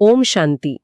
ओम शांती.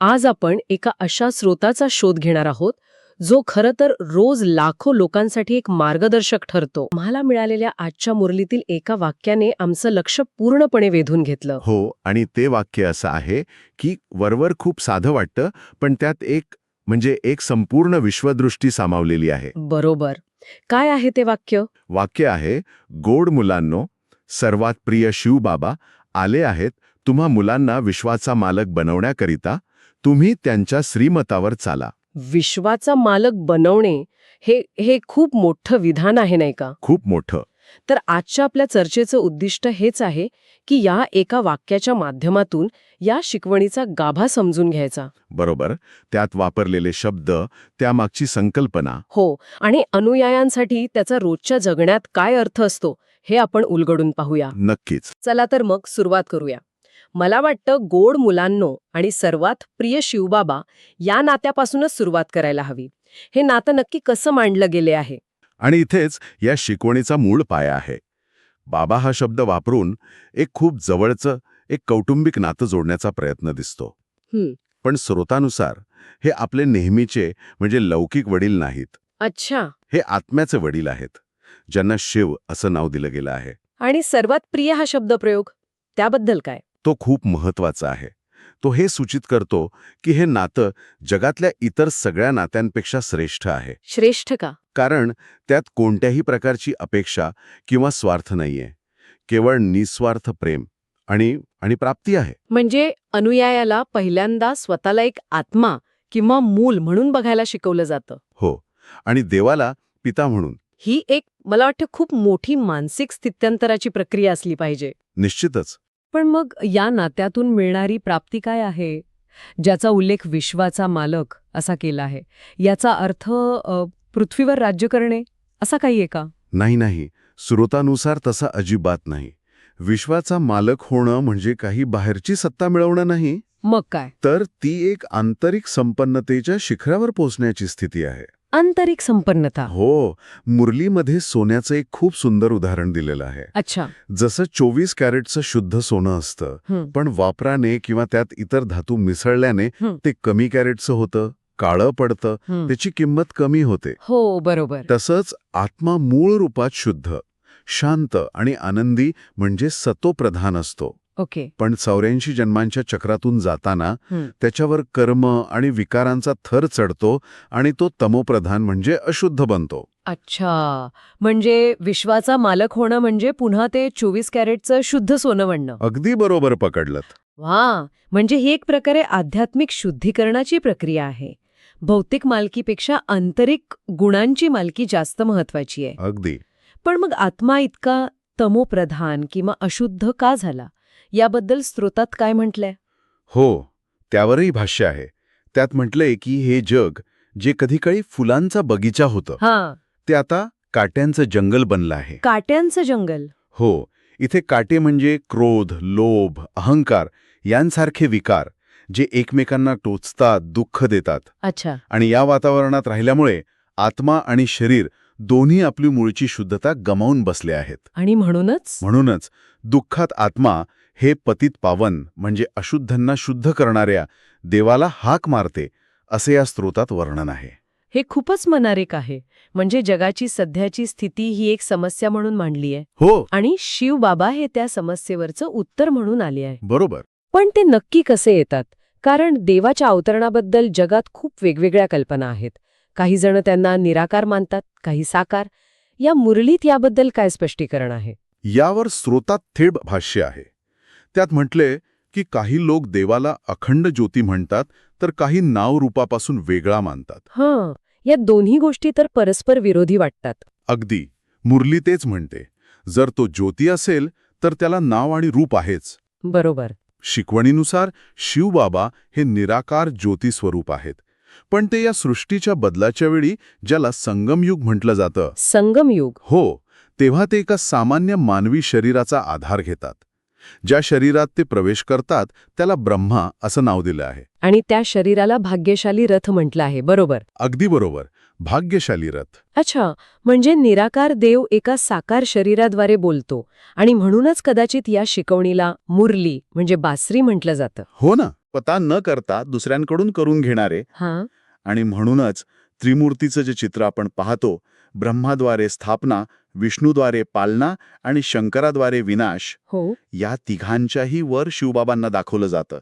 आज आपण एका अशा स्रोताचा शोध घेणार आहोत जो खरं तर रोज लाखो लोकांसाठी एक मार्गदर्शक ठरतो. मला मिळालेल्या आजच्या मुरलीतील एका वाक्याने आमचं लक्ष पूर्णपणे वेधून घेतलं. हो आणि ते वाक्य असं आहे की वरवर खूप साधं वाटतं पण त्यात एक म्हणजे एक संपूर्ण विश्वदृष्टी सामावलेली आहे. बरोबर. काय आहे ते वाक्य? वाक्य आहे गोड मुलांनो सर्वात प्रिय शिवबाबा आले आहेत तुम्हा मुलांना विश्वाचा मालक बनवण्याकरिता तुम्ही त्यांच्या श्रीमतावर चाला. विश्वाचा मालक बनवणे हे हे खूप मोठं विधान आहे नाही का? खूप मोठं. तर आजच्या आपल्या चर्चेचं उद्दिष्ट हेच आहे की या एका वाक्याच्या माध्यमातून या शिकवणीचा गाभा समजून घ्यायचा. बरोबर. त्यात वापरलेले शब्द त्यामागची संकल्पना. हो आणि अनुयायांसाठी त्याचा रोजच्या जगण्यात काय अर्थ असतो हे आपण उलगडून पाहूया. नक्कीच. चला तर मग सुरुवात करूया. मला वाटतं गोड मुलांनो आणि सर्वात प्रिय शिवबाबा या नात्यापासूनच सुरुवात करायला हवी. हे नातं नक्की कसं मांडलं गेले आहे? आणि इथेच या शिकवणीचा मूळ पाया आहे. बाबा हा शब्द वापरून एक खूप जवळचं एक कौटुंबिक नातं जोडण्याचा प्रयत्न दिसतो. पण स्रोतानुसार हे आपले नेहमीचे म्हणजे लौकिक वडील नाहीत. अच्छा. हे आत्म्याचे वडील आहेत. ज्यांना शिव असं नाव दिलं गेलं आहे. आणि सर्वात प्रिय हा शब्दप्रयोग त्याबद्दल काय? तो खूप महत्त्वाचा आहे. तो हे सूचित करतो की हे नातं जगातल्या इतर सगळ्या नात्यांपेक्षा श्रेष्ठ आहे. श्रेष्ठ का? कारण त्यात कोणत्याही प्रकारची अपेक्षा किंवा स्वार्थ नाहीये. केवळ निस्वार्थ प्रेम आणि आणि प्राप्ती आहे. म्हणजे अनुयायाला पहिल्यांदा स्वतःला एक आत्मा किंवा मूल म्हणून बघायला शिकवलं जातं. हो. आणि देवाला पिता म्हणून. ही एक मला वाटतं खूप मोठी मानसिक स्थित्यंतराची प्रक्रिया असली पाहिजे. निश्चितच. पण मग या नात्यातून मिळणारी प्राप्ती काय आहे? ज्याचा उल्लेख विश्वाचा मालक असा केला आहे. याचा अर्थ पृथ्वीवर राज्य करणे? असा काही आहे का? नाही नाही. स्रोतानुसार तसा अजिबात नाही. विश्वाचा मालक होणं म्हणजे काही बाहेरची सत्ता मिळवणं नाही? मग काय? तर ती एक आंतरिक संपन्नतेच्या शिखरावर पोहोचण्याची स्थिती आहे. आंतरिक संपन्नता. हो मुरलीमध्ये सोन्याचं एक खूप सुंदर उदाहरण दिलेलं आहे. अच्छा. जसं चोवीस कॅरेटचं शुद्ध सोनं असतं पण वापराने किंवा त्यात इतर धातू मिसळल्याने. ते कमी कॅरेटचं होतं काळं पडतं. त्याची किंमत कमी होते. हो बरोबर. तसंच आत्मा मूळ रूपात शुद्ध शांत आणि आनंदी म्हणजे सतोप्रधान असतो. ओके. पण चौऱ्याऐंशी जन्मांच्या चक्रातून जाताना. त्याच्यावर कर्म आणि विकारांचा थर चढतो आणि तो तमोप्रधान म्हणजे अशुद्ध बनतो. अच्छा. म्हणजे विश्वाचा मालक होणं म्हणजे पुन्हा ते चोवीस कॅरेटचं शुद्ध सोनं म्हणणं. अगदी बरोबर पकडलं वा. म्हणजे ही एक प्रकारे आध्यात्मिक शुद्धीकरणाची प्रक्रिया आहे. भौतिक मालकीपेक्षा आंतरिक गुणांची मालकी जास्त महत्वाची आहे. अगदी. पण मग आत्मा इतका तमोप्रधान किंवा अशुद्ध का झाला? याबद्दल स्रोतात काय म्हटलंय? हो त्यावरही भाष्य आहे. त्यात म्हटलंय की हे जग जे कधी काळी फुलांचा बगीचा होतं ते आता काट्यांचं जंगल बनलं आहे. काट्यांचं जंगल? हो इथे काटे म्हणजे क्रोध लोभ अहंकार यांसारखे विकार जे एकमेकांना टोचतात दुःख देतात. अच्छा. आणि या वातावरणात राहिल्यामुळे आत्मा आणि शरीर दोन्ही आपली मूळची शुद्धता गमावून बसले आहेत. आणि म्हणूनच? म्हणूनच दुःखात आत्मा हे पतित पावन म्हणजे अशुद्धांना शुद्ध करणाऱ्या देवाला हाक मारते असे या स्त्रोतात वर्णन आहे. हे खूपच मनारेक आहे. म्हणजे जगाची सध्याची स्थिती ही एक समस्या म्हणून मांडली आहे. हो. आणि शिवबाबा हे त्या समस्येवरचं उत्तर म्हणून आले आहे. बरोबर. पण ते नक्की कसे येतात? कारण देवाच्या अवतरणाबद्दल जगात खूप वेगवेगळ्या कल्पना आहेत. काही जण त्यांना निराकार मानतात काही साकार. या मुरलीत याबद्दल काय स्पष्टीकरण आहे? यावर स्रोतात थेट भाष्य आहे. त्यात म्हटले की काही लोक देवाला अखंड ज्योती म्हणतात तर काही नाव रूपापासून वेगळा मानतात. हां या दोन्ही गोष्टी तर परस्पर विरोधी वाटतात. अगदी मुरली तेच म्हणते. जर तो ज्योती असेल तर त्याला नाव आणि रूप आहेच. बरोबर. शिकवणीनुसार शिवबाबा हे निराकार ज्योती स्वरूप आहेत. पण ते या सृष्टीच्या बदलाच्या वेळी ज्याला संगमयुग म्हटलं जातं. संगमयुग. हो तेव्हा ते एका सामान्य मानवी शरीराचा आधार घेतात. ज्या शरीरात ते प्रवेश करतात त्याला ब्रह्मा असं नाव दिलं आहे. आणि त्या शरीराला भाग्यशाली रथ म्हटलं आहे बरोबर? अगदी बरोबर. भाग्यशाली रथ. अच्छा म्हणजे निराकार देव एका साकार शरीराद्वारे बोलतो आणि म्हणूनच कदाचित या शिकवणीला मुरली म्हणजे बासरी म्हटलं जातं. हो ना पता न करता दुसऱ्यांकडून करून घेणारे हां. आणि म्हणूनच त्रिमूर्तीचं जे चित्र आपण पाहतो ब्रह्माद्वारे स्थापना विष्णूद्वारे पालना आणि शंकराद्वारे विनाश हो. या तिघांच्याही वर शिवबाबांना दाखवलं जातं.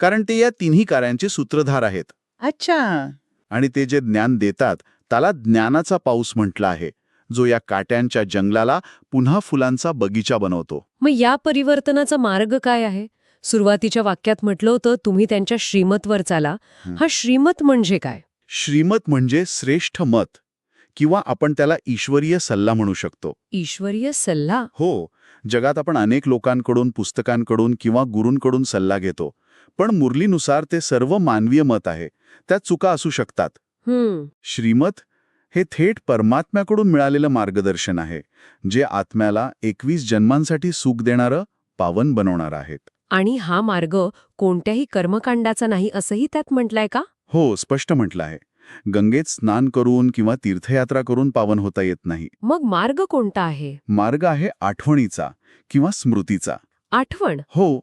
कारण ते या तिन्ही कार्यांचे सूत्रधार आहेत. अच्छा. आणि ते जे ज्ञान देतात त्याला ज्ञानाचा पाऊस म्हटला आहे जो या काट्यांच्या जंगलाला पुन्हा फुलांचा बगीचा बनवतो. मग या परिवर्तनाचा मार्ग काय आहे? सुरुवातीच्या वाक्यात म्हटलं होतं तुम्ही त्यांच्या श्रीमतवर चाला. हं. हा श्रीमत म्हणजे काय? श्रीमत म्हणजे श्रेष्ठ मत. किंवा आपण त्याला ईश्वरीय सल्ला म्हणू शकतो. ईश्वरीय सल्ला? हो जगात आपण अनेक लोकांकडून पुस्तकांकडून किंवा गुरूंकडून सल्ला घेतो पण मुरलीनुसार ते सर्व मानवीय मत आहे त्यात चुका असू शकतात. हम्म. श्रीमत हे थेट परमात्म्याकडून मिळालेलं मार्गदर्शन आहे जे आत्म्याला एकवीस जन्मांसाठी सुख देणारं पावन बनवणार आहेत. आणि हा मार्ग कोणत्याही कर्मकांडाचा नाही असंही त्यात म्हटलंय का? हो स्पष्ट म्हटलं आहे. गंगेत स्नान करून किंवा तीर्थयात्रा करून पावन होता येत नाही. मग मार्ग कोणता आहे? मार्ग आहे आठवणीचा किंवा स्मृतीचा. आठवण? हो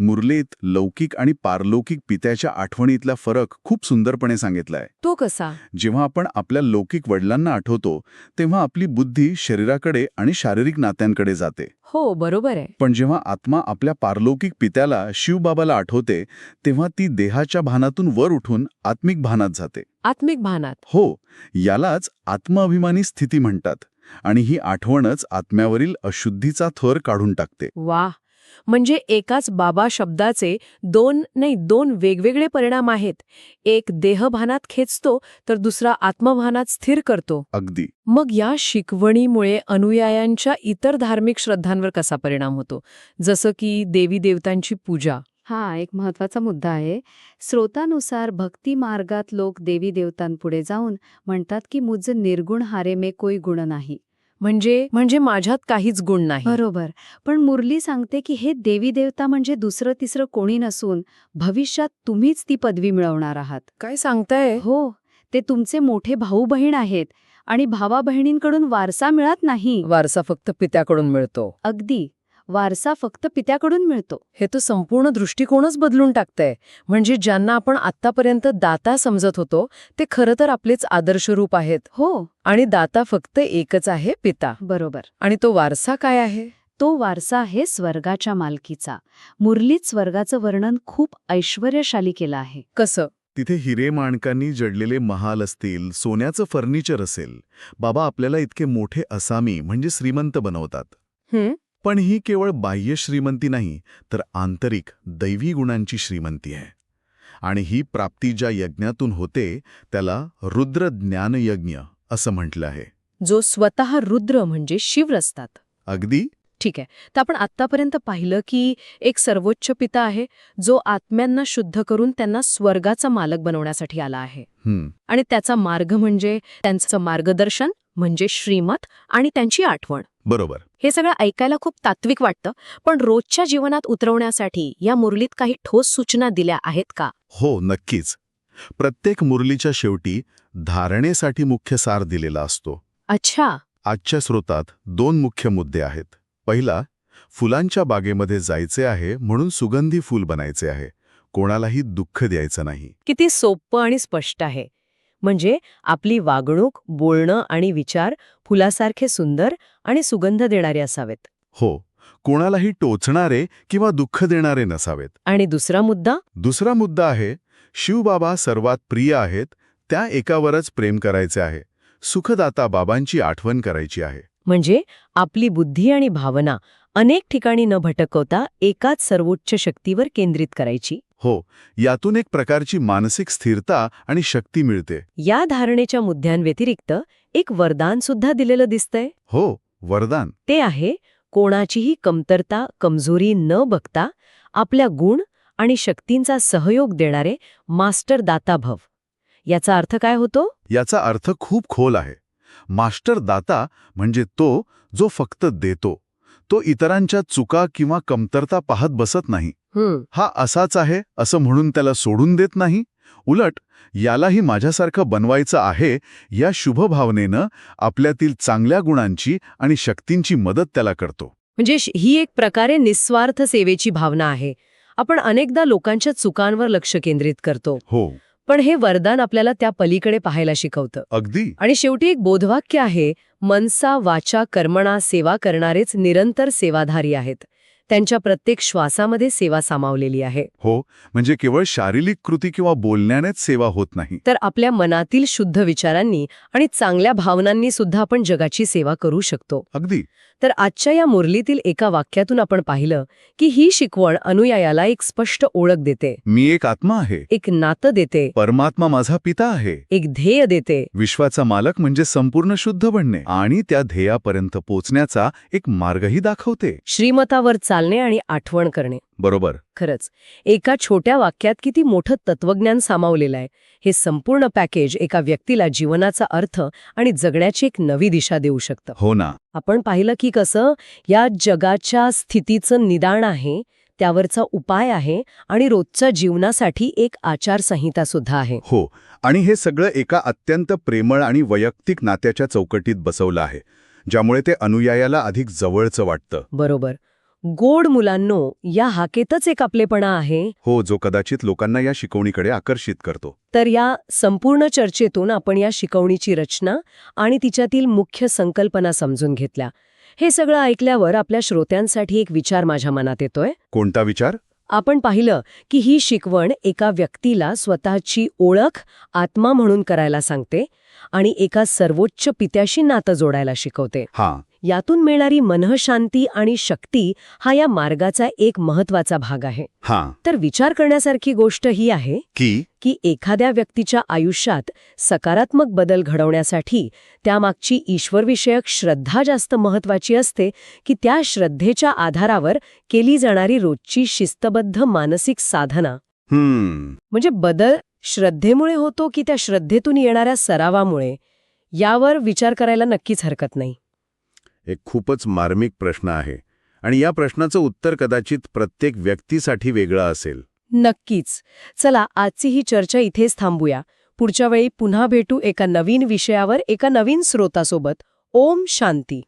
मुरलीत लौकिक आणि पारलौकिक पित्याच्या आठवणीतला फरक खूप सुंदरपणे सांगितलाय. तो कसा? जेव्हा आपण आपल्या लौकिक वडिलांना आठवतो तेव्हा आपली बुद्धी शरीराकडे आणि शारीरिक नात्यांकडे जाते. हो बरोबर आहे. पण जेव्हा आत्मा आपल्या पारलौकिक पित्याला शिवबाबाला आठवते तेव्हा ती देहाच्या भानातून वर उठून आत्मिक भानात जाते. आत्मिक भानात. हो यालाच आत्माभिमानी स्थिती म्हणतात आणि ही आठवणच आत्म्यावरील अशुद्धीचा थर काढून टाकते. वा म्हणजे एकाच बाबा शब्दाचे दोन नाही दोन वेगवेगळे परिणाम आहेत. एक देहभानात खेचतो तर दुसरा आत्मभानात स्थिर करतो. अगदी. मग या शिकवणीमुळे अनुयायांच्या इतर धार्मिक श्रद्धांवर कसा परिणाम होतो? जसं की देवी देवतांची पूजा. हा एक महत्त्वाचा मुद्दा आहे. स्रोतानुसार भक्ती मार्गात लोक देवी देवतांपुढे जाऊन म्हणतात की मुझ निर्गुण हारे में कोई गुण नाही. म्हणजे म्हणजे माझ्यात काहीच गुण नाही. बरोबर. पण मुरली सांगते की हे देवी देवता म्हणजे दुसरं तिसरं कोणी नसून भविष्यात तुम्हीच ती पदवी मिळवणार आहात. काय सांगताय? हो. ते तुमचे मोठे भाऊ बहीण आहेत आणि भावा बहिणींकडून वारसा मिळत नाही. वारसा फक्त पित्याकडून मिळतो. अगदी. वारसा फक्त पित्याकडून मिळतो. हे तर संपूर्ण दृष्टिकोनच बदलून टाकतंय. म्हणजे ज्यांना आपण आतापर्यंत दाता समजत होतो ते खरं तर आपलेच आदर्श रूप आहेत. हो. आणि दाता फक्त एकच आहे पिता. बरोबर. आणि तो वारसा काय आहे? तो वारसा आहे स्वर्गाच्या मालकीचा. मुरलीत स्वर्गाचं वर्णन खूप ऐश्वर्यशाली केलं आहे. कसं? तिथे हिरे माणकांनी जडलेले महाल असतील सोन्याचं फर्निचर असेल. बाबा आपल्याला इतके मोठे असामी म्हणजे श्रीमंत बनवतात. हं? पण ही केवळ बाह्य श्रीमंती नाही तर आंतरिक दैवी गुणांची श्रीमंती आहे. आणि ही प्राप्ती ज्या यज्ञातून होते त्याला रुद्र ज्ञानयज्ञ असं म्हटलं आहे. जो स्वतः रुद्र म्हणजे शिव असतात. अगदी? ठीक आहे. तर आपण आत्तापर्यंत पाहिलं की एक सर्वोच्च पिता आहे जो आत्म्यांना शुद्ध करून त्यांना स्वर्गाचा मालक बनवण्यासाठी आला आहे. आणि त्याचा मार्ग म्हणजे त्यांचं मार्गदर्शन म्हणजे श्रीमत आणि त्यांची आठवण. बरोबर. हे सगळं ऐकायला खूप तात्विक वाटतं पण रोजच्या जीवनात उतरवण्यासाठी या मुरलीत काही ठोस सूचना दिल्या आहेत का? हो नक्कीच. प्रत्येक मुरलीच्या शेवटी धारणेसाठी मुख्य सार दिलेला असतो. अच्छा. आजच्या स्रोतात दोन मुख्य मुद्दे आहेत. पहिला फुलांच्या बागेमध्ये जायचे आहे म्हणून सुगंधी फूल बनायचे आहे. कोणालाही दुःख द्यायचं नाही. किती सोपं आणि स्पष्ट आहे. म्हणजे आपली वागणूक बोलणं आणि विचार फुलासारखे सुंदर आणि सुगंध देणारे असावेत. हो कोणालाही टोचणारे किंवा दुःख देणारे नसावेत. आणि दुसरा मुद्दा? दुसरा मुद्दा आहे शिवबाबा सर्वात प्रिय आहेत त्या एकावरच प्रेम करायचे आहे. सुखदाता बाबांची आठवण करायची आहे. म्हणजे आपली बुद्धी आणि भावना अनेक ठिकाणी न भटकवता एकाच सर्वोच्च शक्तीवर केंद्रित करायची? हो यातून एक प्रकारची मानसिक स्थिरता आणि शक्ती मिळते. या धारणेच्या मुद्द्यांव्यतिरिक्त एक वरदान सुद्धा दिलेलं दिसतंय. हो वरदान. ते आहे कोणाचीही कमतरता कमजोरी न बघता आपल्या गुण आणि शक्तींचा सहयोग देणारे मास्टर दाता भव याचा अर्थ काय होतो? याचा अर्थ खूप खोल आहे. मास्टर दाता म्हणजे तो जो फक्त देतो तो इतरांच्या चुका किंवा कमतरता पाहत बसत नाही. हं, असाच आहे असं म्हणून त्याला सोडून देत नाही. उलट यालाही माझ्यासारखं बनवायचं आहे या शुभ भावनेनं आपल्यातील चांगल्या गुणांची आणि शक्तींची मदत त्याला करतो. म्हणजे ही एक प्रकारे निस्वार्थ सेवेची भावना आहे. आपण अनेकदा लोकांच्या चुकांवर लक्ष केंद्रित करतो. हो. पण हे वरदान आपल्याला त्या पलीकडे पाहायला शिकवतं. अगदी. आणि शेवटी एक बोधवाक्य आहे मनसा वाचा कर्मणा सेवा करणारेच निरंतर सेवाधारी आहेत. त्यांच्या प्रत्येक श्वासामध्ये सेवा सामावलेली आहे. हो म्हणजे केवळ शारीरिक कृती किंवा बोलण्यानेच सेवा होत नाही. तर आपल्या मनातील शुद्ध विचारांनी आणि चांगल्या भावनांनी सुद्धा आपण जगाची सेवा करू शकतो. अगदी. तर आजच्या या मुरलीतील एका वाक्यातून आपण पाहिलं की ही शिकवण अनुयायाला एक स्पष्ट ओळख देते. मी एक आत्मा आहे. एक नातं देते. परमात्मा माझा पिता आहे. एक ध्येय देते. विश्वाचा मालक म्हणजे संपूर्ण शुद्ध बनणे आणि त्या ध्येयापर्यंत पोचण्याचा एक मार्गही दाखवते. श्रीमतावर चालणे आणि आठवण करणे. बरोबर. खरंच एका छोट्या वाक्यात किती मोठं तत्वज्ञान सामावलेलं आहे. हे संपूर्ण पॅकेज एका व्यक्तीला जीवनाचा अर्थ आणि जगण्याची एक नवी दिशा देऊ शकतं. हो ना. आपण पाहिलं की कसं या जगाच्या स्थितीचं निदान आहे त्यावरचा उपाय आहे आणि रोजच्या जीवनासाठी एक आचारसंहिता सुद्धा आहे. हो आणि हे सगळं एका अत्यंत प्रेमळ आणि वैयक्तिक नात्याच्या चौकटीत बसवलं आहे ज्यामुळे ते अनुयायाला अधिक जवळचं वाटतं. बरोबर. गोड मुलांनो या हाकेतच एक आपलेपणा आहे. हो जो कदाचित लोकांना या शिकवणीकडे आकर्षित करतो. तर या संपूर्ण चर्चेतून आपण या शिकवणीची रचना आणि तिच्यातील मुख्य संकल्पना समजून घेतल्या. हे सगळं ऐकल्यावर आपल्या श्रोत्यांसाठी एक विचार माझ्या मनात येतोय. कोणता विचार? आपण पाहिलं की ही शिकवण एका व्यक्तीला स्वतःची ओळख आत्मा म्हणून करायला सांगते. आणि एका सर्वोच्च पित्याशी नातं जोडायला शिकवते. हां. यातून मिळणारी मनःशांती आणि शक्ती हा या मार्गाचा एक महत्त्वाचा भाग आहे. हां. तर विचार करण्यासारखी गोष्ट ही आहे की? की एखाद्या व्यक्तीच्या आयुष्यात सकारात्मक बदल घडवण्यासाठी त्यामागची ईश्वरविषयक श्रद्धा जास्त महत्वाची असते की त्या श्रद्धेच्या आधारावर केली जाणारी रोजची शिस्तबद्ध मानसिक साधना. म्हणजे बदल श्रद्धेमुळे होतो की त्या श्रद्धेतून येणाऱ्या सरावामुळे? यावर विचार करायला नक्कीच हरकत नाही. एक खूपच मार्मिक प्रश्न आहे आणि या प्रश्नाचं उत्तर कदाचित प्रत्येक व्यक्तीसाठी वेगळं असेल. नक्कीच. चला आजची ही चर्चा इथेच थांबूया. पुढच्या वेळी पुन्हा भेटू एका नवीन विषयावर एका नवीन स्रोतासोबत. ओम शांती.